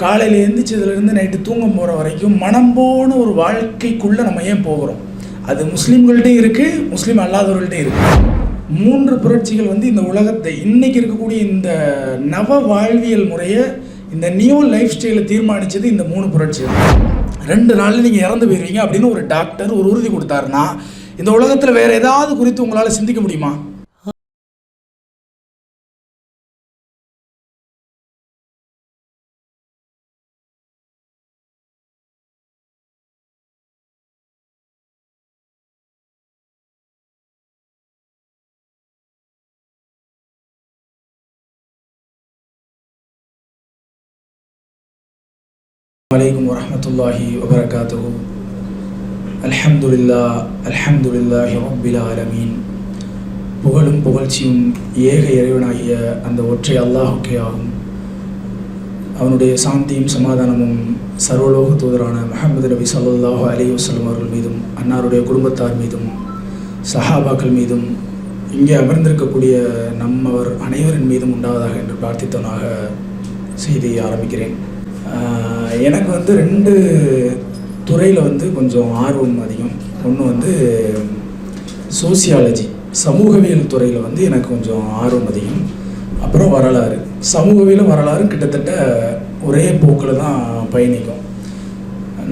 காலையில் எந்திரிச்சதுலேருந்து நைட்டு தூங்க போகிற வரைக்கும் மனம் போன ஒரு வாழ்க்கைக்குள்ளே நம்ம ஏன் போகிறோம்? அது முஸ்லீம்கள்ட்டையும் இருக்குது முஸ்லீம் அல்லாதவர்கள்ட்டையும் இருக்குது மூன்று புரட்சிகள் வந்து இந்த உலகத்தை இன்றைக்கி இருக்கக்கூடிய இந்த நவ வாழ்வியல் முறையை இந்த நியூ லைஃப் ஸ்டைலை தீர்மானித்தது இந்த மூணு புரட்சி ரெண்டு நாளில் நீங்கள் இறந்து போயிருவீங்க அப்படின்னு ஒரு டாக்டர் ஒரு உறுதி கொடுத்தாருன்னா இந்த உலகத்தில் வேறு ஏதாவது குறித்து உங்களால் சிந்திக்க முடியுமா? வலைக்கும் வரமத்துல்லாஹி வபரகாத்துஹு. அல்ஹம்துல்லா அல்ஹம்துலில்லாஹி ரப்பில் ஆலமீன். புகழும் புகழ்ச்சியும் ஏக இறைவனாகிய அந்த ஒற்றை அல்லாஹுக்கே ஆகும். அவனுடைய சாந்தியும் சமாதானமும் சர்வலோக தூதரான முஹம்மது நபி சல்லாஹு அலி வசலம் அவர்கள் மீதும் அன்னாருடைய குடும்பத்தார் மீதும் சஹாபாக்கள் மீதும் இங்கே அமர்ந்திருக்கக்கூடிய நம்மவர் அனைவரின் மீதும் உண்டாவதாக என்று பிரார்த்தித்தவனாக செய்தியை ஆரம்பிக்கிறேன். எனக்கு வந்து ரெண்டு துறையில் வந்து கொஞ்சம் ஆர்வம் அதிகம். ஒன்று வந்து சோசியாலஜி சமூகவியல் துறையில் வந்து எனக்கு கொஞ்சம் ஆர்வம் அதிகம். அப்புறம் வரலாறு. சமூகவியலும் வரலாறு கிட்டத்தட்ட ஒரே போக்கில் தான் பயணிக்கும்.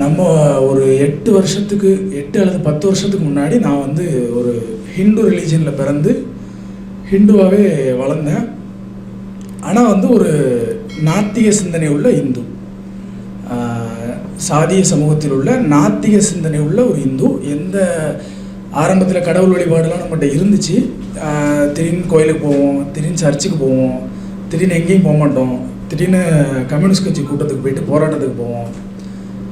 நம்ம ஒரு எட்டு வருஷத்துக்கு எட்டு அல்லது பத்து வருஷத்துக்கு முன்னாடி நான் வந்து ஒரு ஹிந்து ரிலீஜனில் பிறந்து ஹிந்துவாகவே வளர்ந்தேன். ஆனால் வந்து ஒரு நாத்திக சிந்தனை உள்ள இந்து. சாதிய சமூகத்தில் உள்ள நாத்திக சிந்தனை உள்ள ஒரு இந்து. எந்த ஆரம்பத்தில் கடவுள் வழிபாடுலாம் நம்மகிட்ட இருந்துச்சு. திடீர்னு கோயிலுக்கு போவோம் திடீர்னு சர்ச்சுக்கு போவோம் திடீர்னு எங்கேயும் போக மாட்டோம். திடீர்னு கம்யூனிஸ்ட் கட்சி கூட்டத்துக்கு போயிட்டு போராட்டத்துக்கு போவோம்.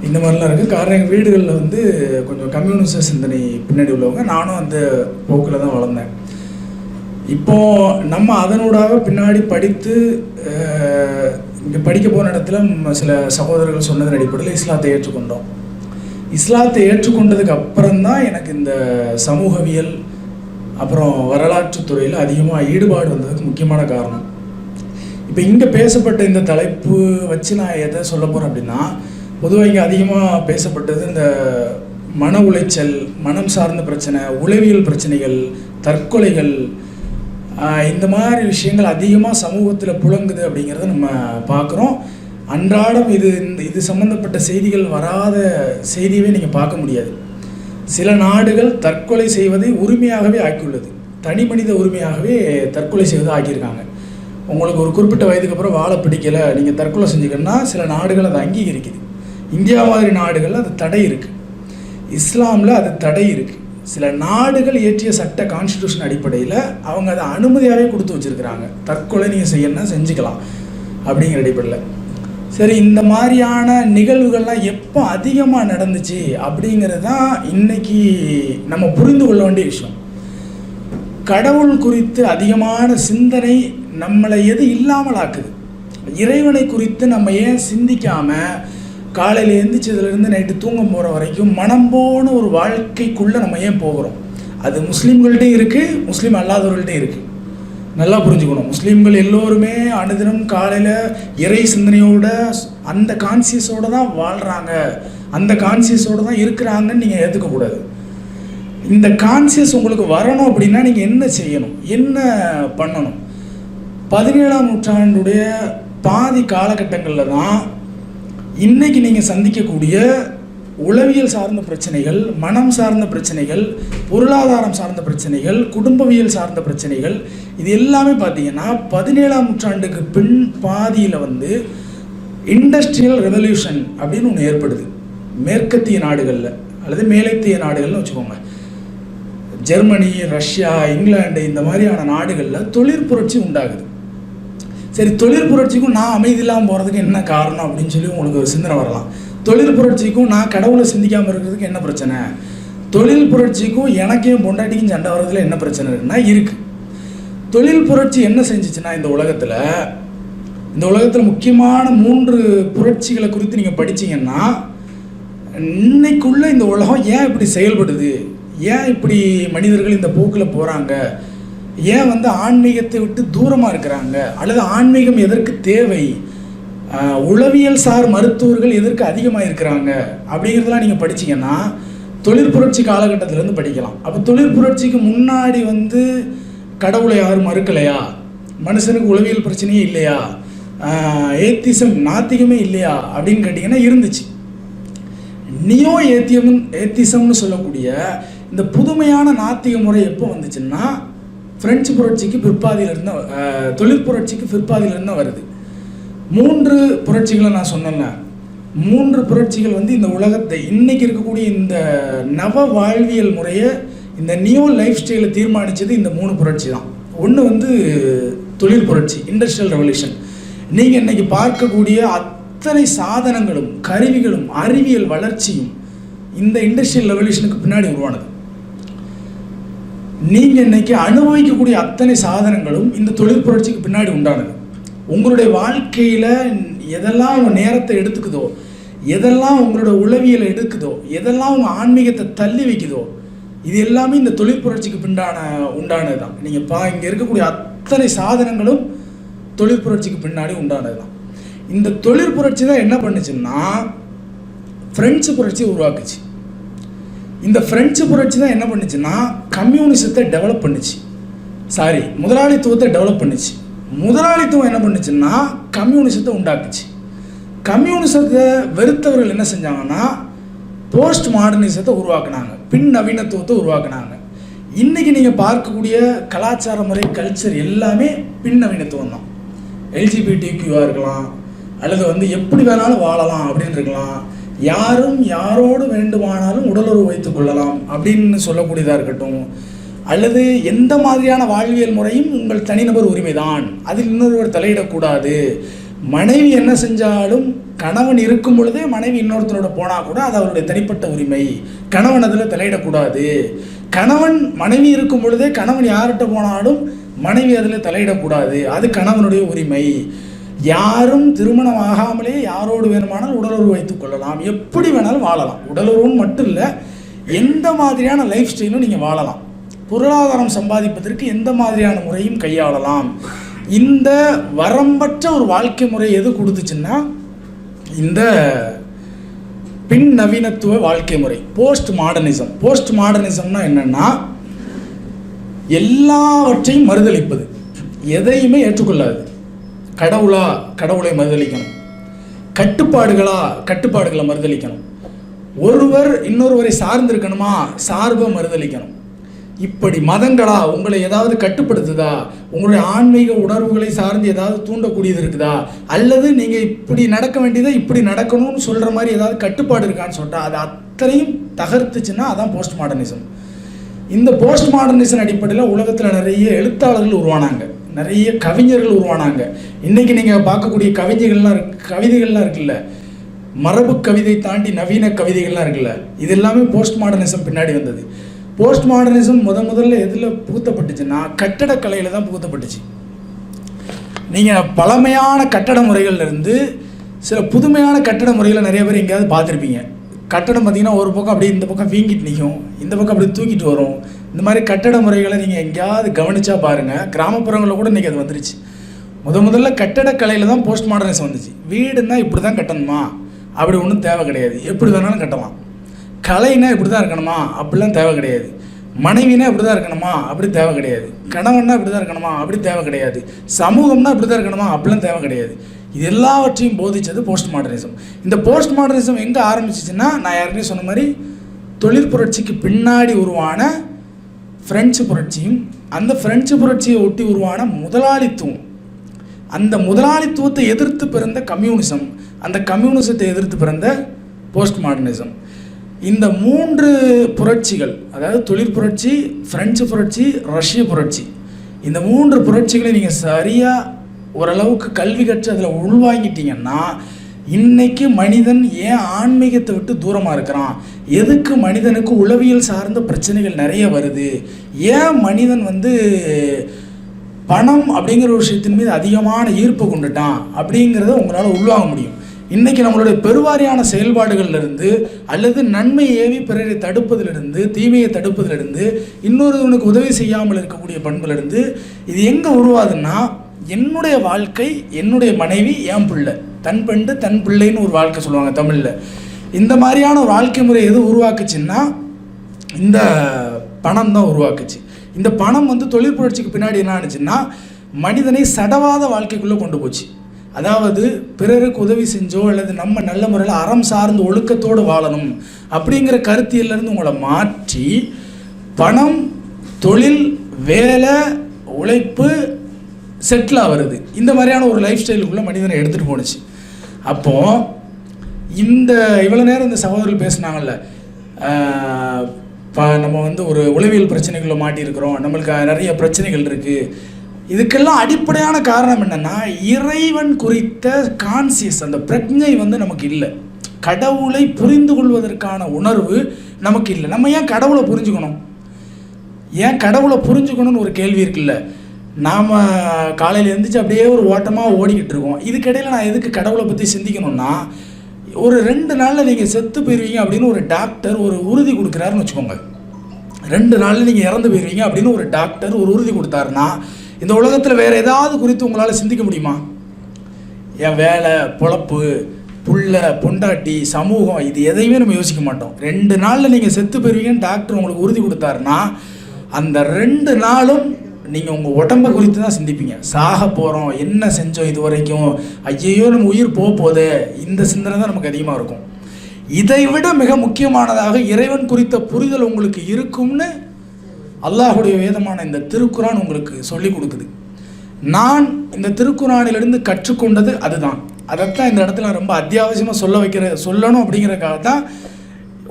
இந்த மாதிரிலாம் இருக்குது காரணம் எங்கள் வீடுகளில் வந்து கொஞ்சம் கம்யூனிஸ்ட சிந்தனை பின்னாடி உள்ளவங்க. நானும் அந்த போக்கில் தான் வளர்ந்தேன். இப்போ நம்ம அதனூடாக பின்னாடி படித்து இங்கே படிக்க போன இடத்துல சில சகோதரர்கள் சொன்னதன் அடிப்படையில் இஸ்லாத்தை ஏற்றுக்கொண்டோம். இஸ்லாத்தை ஏற்றுக்கொண்டதுக்கு அப்புறம்தான் எனக்கு இந்த சமூகவியல் அப்புறம் வரலாற்று துறையில் அதிகமாக ஈடுபாடு வந்ததுக்கு முக்கியமான காரணம். இப்போ இங்கே பேசப்பட்ட இந்த தலைப்பு வச்சு நான் எதை சொல்ல போகிறேன் அப்படின்னா பொதுவாக இங்கே அதிகமாக பேசப்பட்டது இந்த மன உளைச்சல் மனம் சார்ந்த பிரச்சனை உளவியல் பிரச்சனைகள் தற்கொலைகள் இந்த மாதிரி விஷயங்கள் அதிகமாக சமூகத்தில் புழங்குது அப்படிங்கிறத நம்ம பார்க்குறோம். அன்றாடம் இது இந்த இது சம்மந்தப்பட்ட செய்திகள் வராத செய்தியவே நீங்கள் பார்க்க முடியாது. சில நாடுகள் தற்கொலை செய்வதை உரிமையாகவே ஆக்கியுள்ளது. தனி மனித உரிமையாகவே தற்கொலை செய்வதை ஆக்கியிருக்காங்க. உங்களுக்கு ஒரு குறிப்பிட்ட வயதுக்கு அப்புறம் வாழை பிடிக்கலை நீங்கள் தற்கொலை செஞ்சுக்கணும்னா சில நாடுகள் அதை அங்கீகரிக்குது. இந்தியா மாதிரி நாடுகளில் அது தடை இருக்குது இஸ்லாமில் அது தடை இருக்குது சில நாடுகள் இயற்றிய சட்ட கான்ஸ்டியூஷன் அடிப்படையில் அவங்க அதை அனுமதியாகவே கொடுத்து வச்சுருக்கிறாங்க. தற்கொலை நீங்கள் செய்யணும்னா செஞ்சுக்கலாம் அப்படிங்கிற அடிப்படையில். சரி இந்த மாதிரியான நிகழ்வுகள்லாம் எப்போ அதிகமாக நடந்துச்சு அப்படிங்கிறது தான் இன்னைக்கு நம்ம புரிந்து கொள்ள வேண்டிய விஷயம். கடவுள் குறித்து அதிகமான சிந்தனை நம்மளை எது இல்லாமல் ஆக்குது இறைவனை குறித்து நம்ம ஏன் சிந்திக்காமல் காலையில் எந்திரிச்சதுலேருந்து நைட்டு தூங்க போகிற வரைக்கும் மனம் போன ஒரு வாழ்க்கைக்குள்ளே நம்ம ஏன் போகிறோம்? அது முஸ்லீம்கள்ட்டையும் இருக்குது முஸ்லீம் அல்லாதவர்கள்ட்டையும் இருக்குது நல்லா புரிஞ்சுக்கணும். முஸ்லீம்கள் எல்லோருமே அனுதினம் காலையில் இறை சிந்தனையோட அந்த கான்சியஸோடு தான் வாழ்கிறாங்க அந்த கான்சியஸோடு தான் இருக்கிறாங்கன்னு நீங்கள் ஏற்றுக்கக்கூடாது இந்த கான்சியஸ் உங்களுக்கு வரணும் அப்படின்னா நீங்கள் என்ன செய்யணும்? என்ன பண்ணணும்? பதினேழாம் நூற்றாண்டுடைய பாதி காலகட்டங்களில் தான் இன்னைக்கு நீங்கள் சந்திக்கக்கூடிய உளவியல் சார்ந்த பிரச்சனைகள் மனம் சார்ந்த பிரச்சனைகள் பொருளாதாரம் சார்ந்த பிரச்சனைகள் குடும்பவியல் சார்ந்த பிரச்சனைகள் இது எல்லாமே பார்த்தீங்கன்னா பதினேழாம் நூற்றாண்டுக்கு பின் பாதியில் வந்து இண்டஸ்ட்ரியல் ரெவல்யூஷன் அப்படின்னு ஒன்று ஏற்படுது. மேற்கத்திய நாடுகளில் அல்லது மேலைத்திய நாடுகள்னு வச்சுக்கோங்க. ஜெர்மனி ரஷ்யா இங்கிலாந்து இந்த மாதிரியான நாடுகளில் தொழிற்புரட்சி உண்டாகுது. சரி தொழிற்புரட்சிக்கும் நான் அமைதி இல்லாமல் போகிறதுக்கு என்ன காரணம் அப்படின்னு சொல்லி உங்களுக்கு ஒரு சிந்தனை வரலாம். தொழில் புரட்சிக்கும் நான் கடவுளை சிந்திக்காமல் இருக்கிறதுக்கு என்ன பிரச்சனை? தொழில் புரட்சிக்கும் எனக்கும் பொண்டாட்டிக்கும் சண்டை வர்றதுல என்ன பிரச்சனை இருக்குன்னா இருக்குது தொழில் புரட்சி என்ன செஞ்சிச்சுன்னா இந்த உலகத்தில் இந்த உலகத்தில் முக்கியமான மூன்று புரட்சிகளை குறித்து நீங்கள் படிச்சீங்கன்னா இன்னைக்குள்ளே இந்த உலகம் ஏன் இப்படி செயல்படுது? ஏன் இப்படி மனிதர்கள் இந்த போக்கில் போகிறாங்க ஏன் வந்து ஆன்மீகத்தை விட்டு தூரமாக இருக்கிறாங்க? அல்லது ஆன்மீகம் எதற்கு தேவை? உளவியல் சார் மருத்துவர்கள் எதற்கு அதிகமாக இருக்கிறாங்க? அப்படிங்கிறதெல்லாம் நீங்கள் படிச்சீங்கன்னா தொழிற்புரட்சி காலகட்டத்திலேருந்து படிக்கலாம். அப்போ தொழிற்புரட்சிக்கு முன்னாடி வந்து கடவுளை யாரும் மறுக்கலையா? மனுஷனுக்கு உளவியல் பிரச்சனையே இல்லையா? ஏத்திசம் நாத்திகமே இல்லையா? அப்படின்னு கேட்டிங்கன்னா இருந்துச்சு. நியோ ஏத்தியம் ஏத்திசம்னு சொல்லக்கூடிய இந்த புதுமையான நாத்திக முறை எப்போ வந்துச்சுன்னா பிரெஞ்சு புரட்சிக்கு பிற்பாதியிலிருந்து தொழிற் தொழில் புரட்சிக்கு பிற்பாதியிலிருந்து வருது. மூன்று புரட்சிகளை நான் சொன்னேன்னா மூன்று புரட்சிகள் வந்து இந்த உலகத்தை இன்னைக்கு இருக்கக்கூடிய இந்த நவ வாழ்வியல் முறையை இந்த நியூ லைஃப் ஸ்டைலை தீர்மானித்தது இந்த மூணு புரட்சி தான். ஒன்று வந்து தொழில் புரட்சி இண்டஸ்ட்ரியல் ரெவல்யூஷன் நீங்கள் இன்னைக்கு பார்க்கக்கூடிய அத்தனை சாதனங்களும் கருவிகளும் அறிவியல் வளர்ச்சியும் இந்த இண்டஸ்ட்ரியல் ரெவல்யூஷனுக்கு பின்னாடி உருவானது. நீங்கள் இன்றைக்கி அனுபவிக்கக்கூடிய அத்தனை சாதனங்களும் இந்த தொழிற்புரட்சிக்கு பின்னாடி உண்டானது. உங்களுடைய வாழ்க்கையில் எதெல்லாம் உங்கள் நேரத்தை எடுத்துக்குதோ எதெல்லாம் உங்களோட உளவியலை எடுக்குதோ எதெல்லாம் உங்கள் ஆன்மீகத்தை தள்ளி வைக்குதோ இது எல்லாமே இந்த தொழிற்புரட்சிக்கு பின்னான உண்டானது தான் நீங்கள் பா இங்கே இருக்கக்கூடிய அத்தனை சாதனங்களும் தொழிற்புரட்சிக்கு பின்னாடி உண்டானது தான் இந்த தொழிற்புரட்சி தான் என்ன பண்ணுச்சுன்னா ஃப்ரெண்ட்ஸ் புரட்சி உருவாக்குச்சு. இந்த பிரெஞ்சு புரட்சி தான் என்ன பண்ணுச்சுன்னா கம்யூனிசத்தை டெவலப் பண்ணுச்சு. சாரி முதலாளித்துவத்தை டெவலப் பண்ணுச்சு. முதலாளித்துவம் என்ன பண்ணுச்சுன்னா கம்யூனிசத்தை உண்டாக்குச்சு. கம்யூனிசத்தை வெறுத்தவர்கள் என்ன செஞ்சாங்கன்னா போஸ்ட் மாடர்னிசத்தை உருவாக்குனாங்க. பின் நவீனத்துவத்தை உருவாக்குனாங்க. இன்றைக்கி நீங்கள் பார்க்கக்கூடிய கலாச்சார முறை கல்ச்சர் எல்லாமே பின் நவீனத்துவம் தான் எல்ஜிபிடிக்யூவாக இருக்கலாம் அல்லது வந்து எப்படி வேணாலும் வாழலாம் அப்படின்னு இருக்கலாம் யாரும் யாரோடு வேண்டுமானாலும் உடலுறவு வைத்துக் கொள்ளலாம் அப்படின்னு சொல்லக்கூடியதாக இருக்கட்டும். அல்லது எந்த மாதிரியான வாழ்வியல் முறையும் உங்கள் தனிநபர் உரிமைதான். அதில் இன்னொருவர் தலையிடக்கூடாது. மனைவி என்ன செஞ்சாலும் கணவன் இருக்கும் பொழுதே மனைவி இன்னொருத்தரோட போனால் கூட அது அவருடைய தனிப்பட்ட உரிமை. கணவன் அதில் தலையிடக்கூடாது. கணவன் மனைவி இருக்கும் பொழுதே கணவன் யார்கிட்ட போனாலும் மனைவி அதில் தலையிடக்கூடாது. அது கணவனுடைய உரிமை. யாரும் திருமணம் ஆகாமலே யாரோடு வேணுமானால் உடலுறவு வைத்துக் கொள்ளலாம். எப்படி வேணாலும் வாழலாம். உடலுறவுன்னு மட்டும் இல்லை எந்த மாதிரியான லைஃப் ஸ்டைலும் நீங்கள் வாழலாம். பொருளாதாரம் சம்பாதிப்பதற்கு எந்த மாதிரியான முறையும் கையாளலாம். இந்த வரம்பற்ற ஒரு வாழ்க்கை முறை எது கொடுத்துச்சுன்னா இந்த பின் நவீனத்துவ வாழ்க்கை முறை போஸ்ட் மாடர்னிசம் போஸ்ட் மாடர்னிசம்னா என்னென்னா எல்லாவற்றையும் மறுதளிப்பது. எதையுமே ஏற்றுக்கொள்ளாது. கடவுளா கடவுளை மறுதளிக்கணும். கட்டுப்பாடுகளா கட்டுப்பாடுகளை மறுதளிக்கணும். ஒருவர் இன்னொருவரை சார்ந்திருக்கணுமா? சார்பை மறுதளிக்கணும். இப்படி மதங்களா உங்களை ஏதாவது கட்டுப்படுத்துதா? உங்களுடைய ஆன்மீக உணர்வுகளை சார்ந்து ஏதாவது தூண்டக்கூடியது இருக்குதா? அல்லது நீங்கள் இப்படி நடக்க வேண்டியதை இப்படி நடக்கணும்னு சொல்கிற மாதிரி ஏதாவது கட்டுப்பாடு இருக்கான்னு சொல்லிட்டா அது அத்தனையும் தகர்த்துச்சுன்னா அதான் போஸ்ட் மாடர்னிசம் இந்த போஸ்ட் மாடர்னிசம் அடிப்படையில் உலகத்தில் நிறைய எழுத்தாளர்கள் உருவானாங்க. நிறைய கவிஞர்கள் உருவானாங்க. இன்னைக்கு நீங்கள் பார்க்கக்கூடிய கவிஞர்கள்லாம் கவிதைகள்லாம் இருக்குல்ல? மரபு கவிதை தாண்டி நவீன கவிதைகள்லாம் இருக்குல்ல? இது எல்லாமே போஸ்ட் மாடர்னிசம் பின்னாடி வந்தது. போஸ்ட் மாடர்னிசம் முத முதல்ல எதில் புகுத்தப்பட்டுச்சுன்னா கட்டடக்கலையில் தான் புகுத்தப்பட்டுச்சு. நீங்கள் பழமையான கட்டட முறைகள்லேருந்து சில புதுமையான கட்டட முறைகளை நிறைய பேர் எங்கேயாவது பார்த்துருப்பீங்க. கட்டடம் பார்த்திங்கன்னா ஒரு பக்கம் அப்படியே இந்த பக்கம் வீங்கிட்டு நிற்கும் இந்த பக்கம் அப்படியே தூக்கிட்டு வரும். இந்த மாதிரி கட்டட முறைகளை நீங்கள் எங்கேயாவது கவனிச்சா பாருங்கள் கிராமப்புறங்களில் கூட இன்றைக்கி அது வந்துருச்சு. முத முதல்ல கட்டடக்கலையில் தான் போஸ்ட் மாடர்னிசம் வந்துச்சு. வீடுன்னா இப்படி தான் கட்டணுமா? அப்படி ஒன்றும் தேவை கிடையாது. எப்படி வேணாலும் கட்டலாம். கலைனா இப்படி தான் இருக்கணுமா? அப்படிலாம் தேவை கிடையாது. மனைவினா இப்படி தான் இருக்கணுமா? அப்படி தேவை கிடையாது. கணவன்னா இப்படி தான் இருக்கணுமா? அப்படி தேவை கிடையாது. சமூகம்னா இப்படி தான் இருக்கணுமா? அப்படிலாம் தேவை கிடையாது. இது எல்லாவற்றையும் போதிச்சது போஸ்ட் மாடர்னிசம் இந்த போஸ்ட் மாடர்னிசம் எங்கே ஆரம்பிச்சிச்சுன்னா நான் ஏற்கனவே சொன்ன மாதிரி தொழில் புரட்சிக்கு பின்னாடி உருவான ஃப்ரெஞ்சு புரட்சியும் அந்த ஃப்ரெஞ்சு புரட்சியை ஒட்டி உருவான முதலாளித்துவம். அந்த முதலாளித்துவத்தை எதிர்த்து பிறந்த கம்யூனிசம் அந்த கம்யூனிசத்தை எதிர்த்து பிறந்த போஸ்ட் மாடர்னிசம் இந்த மூன்று புரட்சிகள் அதாவது தொழிற் புரட்சி பிரெஞ்சு புரட்சி ரஷ்ய புரட்சி இந்த மூன்று புரட்சிகளை நீங்கள் சரியாக ஓரளவுக்கு கல்வி கற்று அதில் உள்வாங்கிட்டீங்கன்னா இன்னைக்கு மனிதன் ஏன் ஆன்மீகத்தை விட்டு தூரமாக இருக்கிறான்? எதுக்கு மனிதனுக்கு உளவியல் சார்ந்த பிரச்சனைகள் நிறைய வருது? ஏன் மனிதன் வந்து பணம் அப்படிங்கிற ஒரு விஷயத்தின் மீது அதிகமான ஈர்ப்பு கொண்டுட்டான் அப்படிங்கிறத உங்களால் உள்வாங்க முடியும். இன்றைக்கி நம்மளுடைய பெருவாரியான செயல்பாடுகள்லேருந்து அல்லது நன்மை ஏவி பிறரை தடுப்பதிலிருந்து தீமையை தடுப்பதிலிருந்து இன்னொருவனுக்கு உதவி செய்யாமல் இருக்கக்கூடிய பண்பிலிருந்து இது எங்கே உருவாதுன்னா என்னுடைய வாழ்க்கை என்னுடைய மனைவி என் பிள்ளை. தன் பெண்டு தன் பிள்ளைன்னு ஒரு வாழ்க்கை சொல்லுவாங்க தமிழில். இந்த மாதிரியான ஒரு வாழ்க்கை முறை எது உருவாக்குச்சுன்னா இந்த பணம் தான் உருவாக்குச்சு. இந்த பணம் வந்து தொழில் புரட்சிக்கு பின்னாடி என்ன ஆச்சுன்னா மனிதனை சடவாத வாழ்க்கைக்குள்ளே கொண்டு போச்சு. அதாவது பிறருக்கு உதவி செஞ்சோ அல்லது நம்ம நல்ல முறையில் அறம் சார்ந்து ஒழுக்கத்தோடு வாழணும் அப்படிங்கிற கருத்தியிலேருந்து உங்களை மாற்றி பணம் தொழில் வேலை உழைப்பு செட்டில் ஆகிறது இந்த மாதிரியான ஒரு லைஃப் ஸ்டைலுக்குள்ளே மனிதனை எடுத்துகிட்டு போணுச்சு. அப்போது இந்த இவ்வளோ நேரம் இந்த சகோதரர்கள் பேசுனாங்கல்ல இப்போ நம்ம வந்து ஒரு உளவியல் பிரச்சனைக்குள்ளே மாட்டியிருக்கிறோம். நம்மளுக்கு நிறைய பிரச்சனைகள் இருக்குது இதுக்கெல்லாம் அடிப்படையான காரணம் என்னென்னா இறைவன் குறித்த கான்சியஸ் அந்த பிரஜை வந்து நமக்கு இல்லை. கடவுளை புரிந்து கொள்வதற்கான உணர்வு நமக்கு இல்லை. நம்ம ஏன் கடவுளை புரிஞ்சுக்கணும்? ஏன் கடவுளை புரிஞ்சுக்கணும்னு ஒரு கேள்வி இருக்குல்ல? நாம் காலையில் எழுந்திரிச்சு அப்படியே ஒரு ஓட்டமாக ஓடிக்கிட்டு இருக்கோம். இதுக்கிடையில் நான் எதுக்கு கடவுளை பற்றி சிந்திக்கணும்னா ஒரு ரெண்டு நாளில் நீங்கள் செத்து போயிருவீங்க அப்படின்னு ஒரு டாக்டர் ஒரு உறுதி கொடுக்குறாருன்னு வச்சுக்கோங்க. ரெண்டு நாளில் நீங்கள் இறந்து போயிருவீங்க அப்படின்னு ஒரு டாக்டர் ஒரு உறுதி கொடுத்தாருன்னா இந்த உலகத்தில் வேறு ஏதாவது குறித்து உங்களால் சிந்திக்க முடியுமா? என் வேலை பொழப்பு புள்ள பொண்டாட்டி சமூகம் இது எதையுமே நம்ம யோசிக்க மாட்டோம். ரெண்டு நாளில் நீங்கள் செத்து போயிருவீங்கன்னு டாக்டர் உங்களுக்கு உறுதி கொடுத்தாருன்னா அந்த ரெண்டு நாளும் நீங்கள் உங்கள் உடம்பை குறித்து தான் சிந்திப்பீங்க. சாக போகிறோம் என்ன செஞ்சோம் இது வரைக்கும் ஐயையோ நம்ம உயிர் போக போதே இந்த சிந்தனை தான் நமக்கு அதிகமாக இருக்கும். இதை விட மிக முக்கியமானதாக இறைவன் குறித்த புரிதல் உங்களுக்கு இருக்கும்னு அல்லாஹுடைய வேதமான இந்த திருக்குறான் உங்களுக்கு சொல்லி கொடுக்குது. நான் இந்த திருக்குறானிலிருந்து கற்றுக்கொண்டது அதுதான். அதைத்தான் இந்த இடத்துல நான் ரொம்ப அத்தியாவசியமாக சொல்ல வைக்கிற சொல்லணும் அப்படிங்கிறக்காக தான்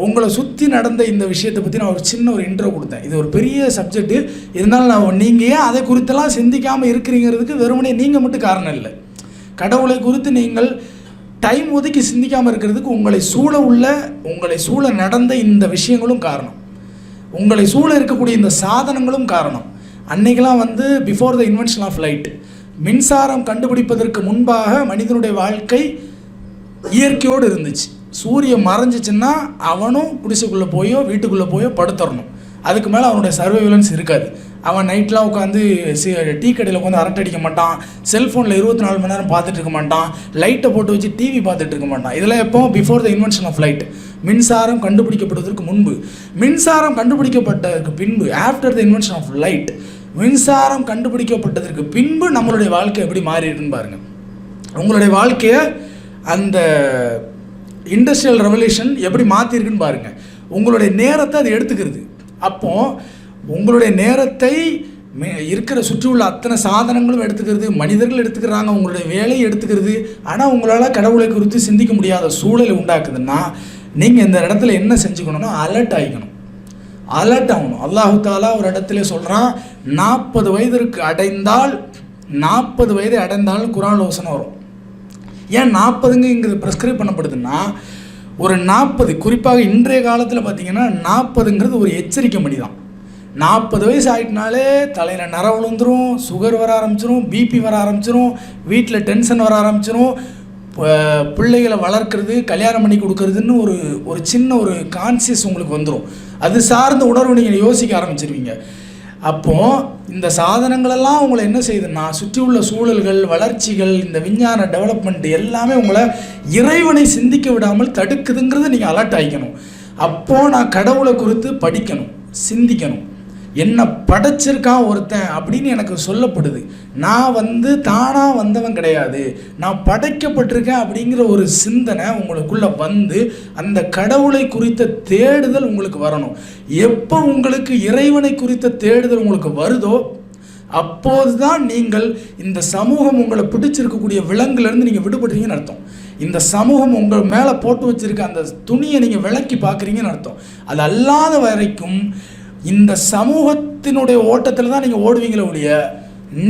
உங்களை சுற்றி நடந்த இந்த விஷயத்தை பற்றி நான் ஒரு சின்ன ஒரு இன்ட்ரோ கொடுத்தேன். இது ஒரு பெரிய சப்ஜெக்ட்டு இருந்தாலும் நான் நீங்கள் ஏன் அதை குறித்தெல்லாம் சிந்திக்காமல் இருக்கிறீங்கிறதுக்கு வெறுமனே நீங்கள் மட்டும் காரணம் இல்லை. கடவுளை குறித்து நீங்கள் டைம் ஒதுக்கி சிந்திக்காமல் இருக்கிறதுக்கு உங்களை சூழ உள்ள உங்களை சூழ நடந்த இந்த விஷயங்களும் காரணம். உங்களை சூழ இருக்கக்கூடிய இந்த சாதனங்களும் காரணம். அன்னைக்கெல்லாம் வந்து before the invention of light மின்சாரம் கண்டுபிடிப்பதற்கு முன்பாக மனிதனுடைய வாழ்க்கை இயற்கையோடு இருந்துச்சு. சூரியன் மறைஞ்சிச்சுன்னா அவனும் குடிசைக்குள்ளே போயோ வீட்டுக்குள்ளே போயோ படுத்துடணும் அதுக்கு மேலே அவனுடைய சர்வைவலன்ஸ் இருக்காது. அவன் நைட்லாம் உட்காந்து சி டீ கடையில் உட்காந்து அரட்டை அடிக்க மாட்டான். செல்ஃபோனில் இருபத்தி நாலு மணி நேரம் பார்த்துட்டு இருக்க மாட்டான். லைட்டை போட்டு வச்சு டிவி பார்த்துட்டு இருக்க மாட்டான். இதெல்லாம் எப்போ? Before the invention of light மின்சாரம் கண்டுபிடிக்கப்படுவதற்கு முன்பு. மின்சாரம் கண்டுபிடிக்கப்பட்டதற்கு பின்பு after the invention of light மின்சாரம் கண்டுபிடிக்கப்பட்டதற்கு பின்பு நம்மளுடைய வாழ்க்கை எப்படி மாறி இருக்குன்னு பாருங்கள் உங்களுடைய வாழ்க்கையை அந்த இண்டஸ்ட்ரியல் ரெவல்யூஷன் எப்படி மாற்றிருக்குன்னு பாருங்கள் உங்களுடைய நேரத்தை அது எடுத்துக்கிறது. அப்போது உங்களுடைய நேரத்தை மே- இருக்கிற சுற்றி உள்ள அத்தனை சாதனங்களும் எடுத்துக்கிறது மனிதர்கள் எடுத்துக்கிறாங்க உங்களுடைய வேலையை எடுத்துக்கிறது. ஆனால் உங்களால் கடவுளை குறித்து சிந்திக்க முடியாத சூழலை உண்டாக்குதுன்னா நீங்கள் இந்த இடத்துல என்ன செஞ்சுக்கணும்னா அலர்ட் ஆகிக்கணும் அலர்ட் ஆகணும். அல்லாஹு தாலா ஒரு இடத்துல சொல்கிறான் நாற்பது வயதிற்கு அடைந்தால் நாற்பது வயது அடைந்தால் குரான் யோசனை வரும். ஏன் நாற்பதுங்கிறது ப்ரெஸ்கிரைப் பண்ணப்படுதுன்னா ஒரு நாற்பது குறிப்பாக இன்றைய காலத்தில் பார்த்தீங்கன்னா நாற்பதுங்கிறது ஒரு எச்சரிக்கை மணி தான் நாற்பது வயசு ஆகிட்டனாலே தலையில் நர விழுந்துரும் சுகர் வர ஆரம்பிச்சிரும் பிபி வர ஆரம்பிச்சிரும் வீட்டில் டென்ஷன் வர ஆரம்பிச்சிரும் பிள்ளைகளை வளர்க்குறது கல்யாணம் பண்ணி கொடுக்கறதுன்னு ஒரு ஒரு சின்ன ஒரு கான்சியஸ் உங்களுக்கு வந்துடும் அது சார்ந்த உணர்வு நீங்கள் யோசிக்க ஆரம்பிச்சிருவீங்க. அப்போது இந்த சாதனங்களெல்லாம் உங்களை என்ன செய்யுதுன்னா சுற்றி உள்ள சூழல்கள் வளர்ச்சிகள் இந்த விஞ்ஞான டெவலப்மெண்ட் எல்லாமே உங்களை இறைவனை சிந்திக்க விடாமல் தடுக்குதுங்கிறத நீங்கள் அலர்ட் ஆகிக்கணும் அப்போது நான் கடவுளை குறித்து படிக்கணும் சிந்திக்கணும். என்னை படைச்சிருக்கான் ஒருத்தன் அப்படின்னு எனக்கு சொல்லப்படுது. நான் வந்து தானாக வந்தவன் கிடையாது. நான் படைக்கப்பட்டிருக்கேன் அப்படிங்கிற ஒரு சிந்தனை உங்களுக்குள்ளே வந்து அந்த கடவுளை குறித்த தேடுதல் உங்களுக்கு வரணும். எப்போ உங்களுக்கு இறைவனை குறித்த தேடுதல் உங்களுக்கு வருதோ அப்போதுதான் நீங்கள் இந்த சமூகம் உங்களை பிடிச்சிருக்கக்கூடிய விலங்குலேருந்து நீங்கள் விடுபடுறீங்கன்னு அர்த்தம். இந்த சமூகம் உங்கள் மேலே போட்டு வச்சிருக்க அந்த துணியை நீங்கள் விளக்கி பார்க்குறீங்கன்னு அர்த்தம். அது அல்லாத வரைக்கும் இந்த சமூகத்தினுடைய ஓட்டத்தில் தான் நீங்கள் ஓடுவீங்களே ஒழிய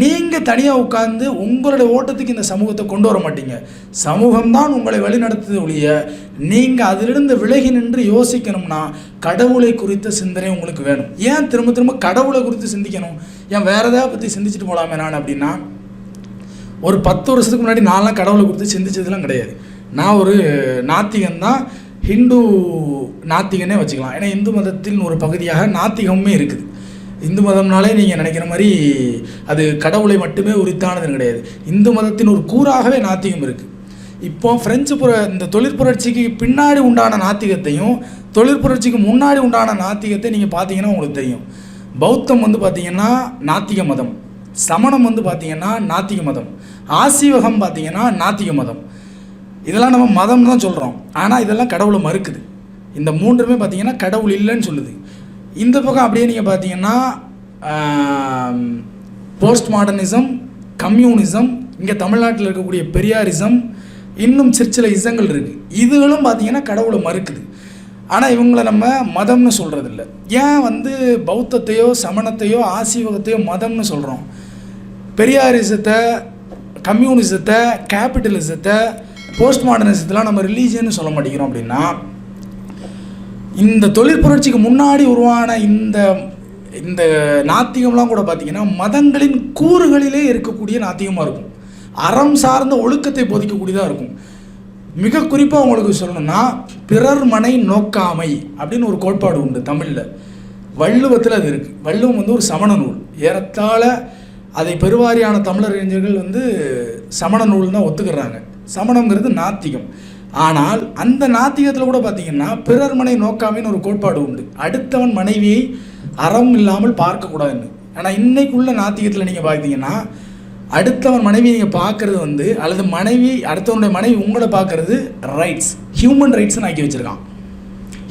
நீங்கள் தனியாக உட்கார்ந்து உங்களுடைய ஓட்டத்துக்கு இந்த சமூகத்தை கொண்டு வர மாட்டீங்க. சமூகம் தான் உங்களை வழிநடத்துது ஒழிய நீங்கள் அதிலிருந்து விலகி நின்று யோசிக்கணும்னா கடவுளை குறித்த சிந்தனை உங்களுக்கு வேணும். ஏன் திரும்ப திரும்ப கடவுளை குறித்து சிந்திக்கணும்? ஏன் வேறு எதாவது பற்றி சிந்திச்சுட்டு போகலாமே நான் அப்படின்னா ஒரு பத்து வருஷத்துக்கு முன்னாடி நான்லாம் கடவுளை குறித்து சிந்திச்சதுலாம் கிடையாது. நான் ஒரு நாத்திகன் தான் ஹிந்து நாத்திகனே வச்சுக்கலாம். ஏன்னா இந்து மதத்தின் ஒரு பகுதியாக நாத்திகமுமே இருக்குது. இந்து மதம்னாலே நீங்கள் நினைக்கிற மாதிரி அது கடவுளை மட்டுமே உரித்தானது கிடையாது. இந்து மதத்தின் ஒரு கூறாகவே நாத்திகம் இருக்குது இப்போ ஃப்ரெஞ்சு புர இந்த தொழிற்புரட்சிக்கு பின்னாடி உண்டான நாத்திகத்தையும் தொழிற்புரட்சிக்கு முன்னாடி உண்டான நாத்திகத்தை நீங்கள் பார்த்தீங்கன்னா உங்களுக்கு தெரியும். பௌத்தம் வந்து பார்த்தீங்கன்னா நாத்திக மதம். சமணம் வந்து பார்த்தீங்கன்னா நாத்திக மதம். ஆசீவகம் பார்த்தீங்கன்னா நாத்திக மதம். இதெல்லாம் நம்ம மதம் தான் சொல்கிறோம் ஆனால் இதெல்லாம் கடவுளை மறுக்குது. இந்த மூன்றுமே பார்த்திங்கன்னா கடவுள் இல்லைன்னு சொல்லுது. இந்த பக்கம் அப்படியே நீங்கள் பார்த்தீங்கன்னா போஸ்ட் மாடர்னிசம் கம்யூனிசம் இங்கே தமிழ்நாட்டில் இருக்கக்கூடிய பெரியாரிசம் இன்னும் சிற்சில இசங்கள் இருக்குது இதுகளும் பார்த்தீங்கன்னா கடவுளை மறுக்குது. ஆனால் இவங்கள நம்ம மதம்னு சொல்கிறதில்ல ஏன் வந்து பௌத்தத்தையோ சமணத்தையோ ஆசீவகத்தையோ மதம்னு சொல்கிறோம் பெரியாரிசத்தை கம்யூனிசத்தை கேபிட்டலிசத்தை போஸ்ட் மாடர்னிசத்தெலாம் நம்ம ரிலீஜியன்னு சொல்ல மாட்டேங்கிறோம் அப்படின்னா இந்த தொழிற்புரட்சிக்கு முன்னாடி உருவான இந்த இந்த நாத்திகம்லாம் கூட பார்த்திங்கன்னா மதங்களின் கூறுகளிலே இருக்கக்கூடிய நாத்திகமாக இருக்கும். அறம் சார்ந்த ஒழுக்கத்தை போதிக்கக்கூடியதாக இருக்கும். மிக குறிப்பாக உங்களுக்கு சொல்லணும்னா பிறர் மனை நோக்காமை அப்படின்னு ஒரு கோட்பாடு உண்டு தமிழில். வள்ளுவத்தில் அது இருக்குது வள்ளுவம் வந்து ஒரு சமண நூல். ஏறத்தாழ அதை பெருவாரியான தமிழர் அறிஞர்கள் வந்து சமண நூல் தான் ஒத்துக்கிறாங்க. சமணங்கிறது நாத்திகம். ஆனால் அந்த நாத்திகத்தில் கூட பார்த்தீங்கன்னா பிறர் மனை நோக்காமின்னு ஒரு கோட்பாடு உண்டு. அடுத்தவன் மனைவியை அறம் இல்லாமல் பார்க்கக்கூடாதுன்னு. ஆனால் இன்னைக்குள்ள நாத்திகத்தில் நீங்கள் பார்த்தீங்கன்னா அடுத்தவன் மனைவி நீங்கள் பார்க்குறது வந்து அல்லது மனைவி அடுத்தவனுடைய மனைவி உங்களை பார்க்குறது ரைட்ஸ் ஹியூமன் ரைட்ஸ்னு ஆக்கி வச்சுருக்கான்.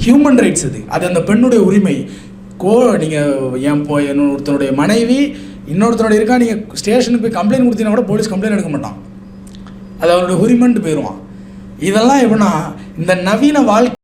ஹியூமன் ரைட்ஸ் அது அது அந்த பெண்ணுடைய உரிமை. கோ நீங்கள் என் போ ஒருத்தனுடைய மனைவி இன்னொருத்தனுடைய இருக்கா நீங்கள் ஸ்டேஷனுக்கு போய் கம்ப்ளைண்ட் கொடுத்தீங்கன்னா கூட போலீஸ் கம்ப்ளைண்ட் எடுக்க மாட்டான். அது அவனுடைய உரிமைன்ட்டு போயிடுவான் இதெல்லாம் எப்படின்னா இந்த நவீன வாழ்க்கை